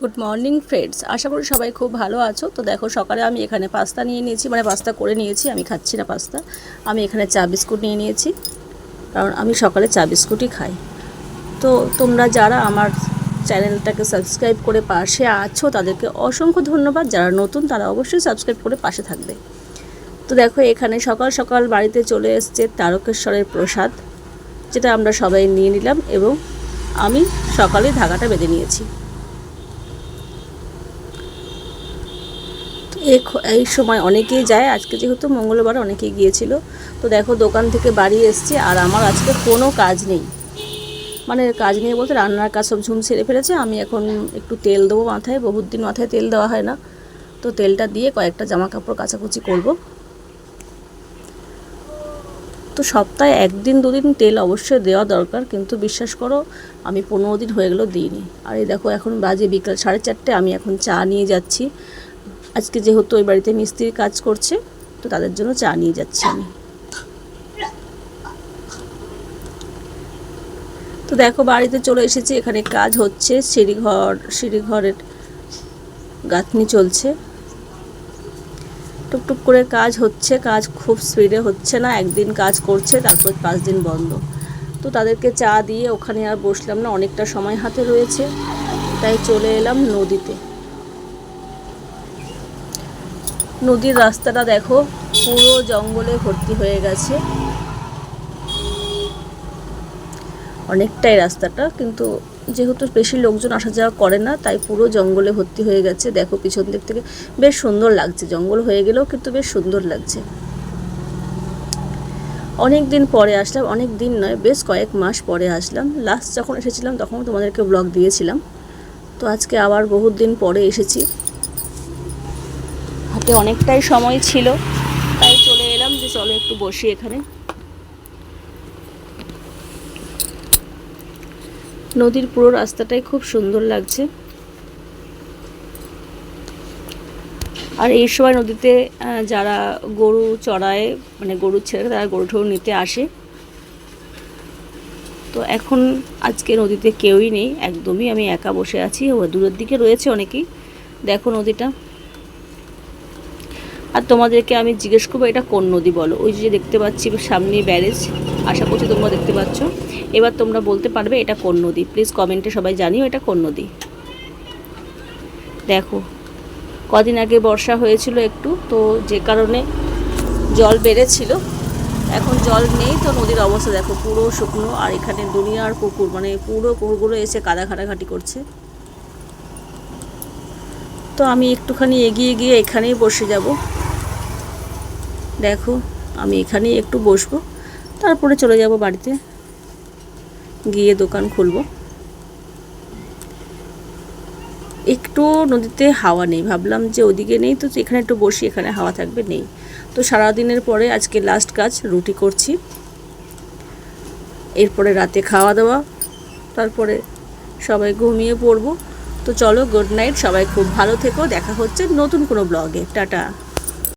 Good morning friends আশা করি সবাই খুব ভালো আছো। তো দেখো, সকালে আমি এখানে পাস্তা নিয়ে নিয়েছি। মানে পাস্তা করে নিয়েছি। আমি খাচ্ছি না পাস্তা আমি এখানে চা বিস্কুট নিয়ে নিয়েছি। কারণ আমি সকালে চা বিস্কুটই খাই। তো তোমরা যারা আমার চ্যানেলটাকে সাবস্ক্রাইব করে পাশে আছো, তাদেরকে অসংখ্য ধন্যবাদ। যারা নতুন, তারা অবশ্যই সাবস্ক্রাইব করে পাশে থাকবে। তো দেখো, এখানে সকাল সকাল বাড়িতে চলে এসছে তারকেশ্বরের প্রসাদ, যেটা আমরা সবাই নিয়ে নিলাম এবং আমি সকালে ধাগাটা বেঁধে নিয়েছি। এই সময় অনেকেই যায়। আজকে যেহেতু মঙ্গলবার অনেকেই গিয়েছিল। তো দেখো, দোকান থেকে বাড়ি এসছে আর আমার আজকে কোনো কাজ নেই। মানে কাজ নিয়ে বলতে রান্নার কাজ সব ঝুম সেরে ফেলেছে। আমি এখন একটু তেল দেবো মাথায়। বহুত দিন মাথায় তেল দেওয়া হয় না। তো তেলটা দিয়ে কয়েকটা জামা কাপড় কাচাকুচি করব। তো সপ্তাহে একদিন, দুদিন তেল অবশ্যই দেওয়া দরকার। কিন্তু বিশ্বাস করো, আমি পনেরো দিন হয়ে গেলেও দিইনি। আর এই দেখো, এখন বাজে বিকাল সাড়ে চারটে। আমি এখন চা নিয়ে যাচ্ছি। আজকে যেহেতু ওই বাড়িতে মিস্ত্রি কাজ করছে, তো তাদের জন্য চা নিয়ে যাচ্ছি আমি। তো দেখো, বাড়িতে চলে এসেছি, এখানে কাজ হচ্ছে, সিঁড়িঘর, সিঁড়িঘরের গাঁথনি চলছে। টুকটুক করে কাজ হচ্ছে, কাজ খুব স্পিডে হচ্ছে না, একদিন কাজ করছে, তারপর পাঁচ দিন বন্ধ। তো তাদেরকে চা দিয়ে ওখানে আর বসলাম না, অনেকটা সময় হাতে রয়েছে, তাই চলে এলাম নদীতে। নদীর রাস্তাটা দেখো, পুরো জঙ্গলে ভর্তি হয়ে গেছে। অনেকটাই রাস্তাটা, কিন্তু যেহেতু বেশি লোকজন আসা যাওয়া করে না, তাই পুরো জঙ্গলে ভর্তি হয়ে গেছে। দেখো পিছন দিক থেকে বেশ সুন্দর লাগছে, জঙ্গল হয়ে গেলেও কিন্তু বেশ সুন্দর লাগছে। অনেক দিন পরে আসলাম অনেক দিন নয়, বেশ কয়েক মাস পরে আসলাম। লাস্ট যখন এসেছিলাম, তখন তোমাদেরকে ব্লগ দিয়েছিলাম। তো আজকে আবার বহুত দিন পরে এসেছি। হাতে অনেকটাই সময় ছিল, তাই চলে এলাম যে চলো একটু বসি এখানে। নদীর পুরো রাস্তাটাই খুব সুন্দর লাগছে। আর এই সময় নদীতে যারা গরু চড়ায় মানে গরু ছেড়ে তারা গরু ঠরু নিতে আসে। তো এখন আজকে নদীতে কেউই নেই, একদমই আমি একা বসে আছি দূরের দিকে রয়েছে অনেকেই। দেখো নদীটা। আর তোমাদেরকে আমি জিজ্ঞেস করব, এটা কোন নদী বলো? ওই যে দেখতে পাচ্ছি সামনে ব্যারেজ, আশা করছি তোমরা দেখতে পাচ্ছ। এবার তোমরা বলতে পারবে এটা কোন নদী? প্লিজ কমেন্টে সবাই জানিও এটা কোন নদী। দেখো, কদিন আগে বর্ষা হয়েছিল একটু, তো যে কারণে জল বেড়েছিল। এখন জল নেই, তো নদীর অবস্থা দেখো, পুরো শুকনো, আর এখানে দুনিয়ার কুকুর মানে পুরো কুকুরগুলো এসে কাদা ঘাটাঘাটি করছে। তো আমি একটুখানি এগিয়ে গিয়ে এখানেই বসে যাব। দেখো, আমি এখানেই একটু বসবো, তারপরে চলে যাব বাড়িতে। গিয়ে দোকান খুলবো। একটু নদীতে হাওয়া নেই, ভাবলাম যে ওদিকে নেই, তো এখানে একটু বসি, এখানে হাওয়া থাকবে, নেই। তো সারাদিনের পরে আজকে লাস্ট কাজ, রুটি করছি। এরপরে রাতে খাওয়া দাওয়া, তারপরে সবাই ঘুমিয়ে পড়ব। তো চলো গুড নাইট সবাই খুব ভালো থেকো, দেখা হচ্ছে নতুন কোনো ব্লগে টাটা।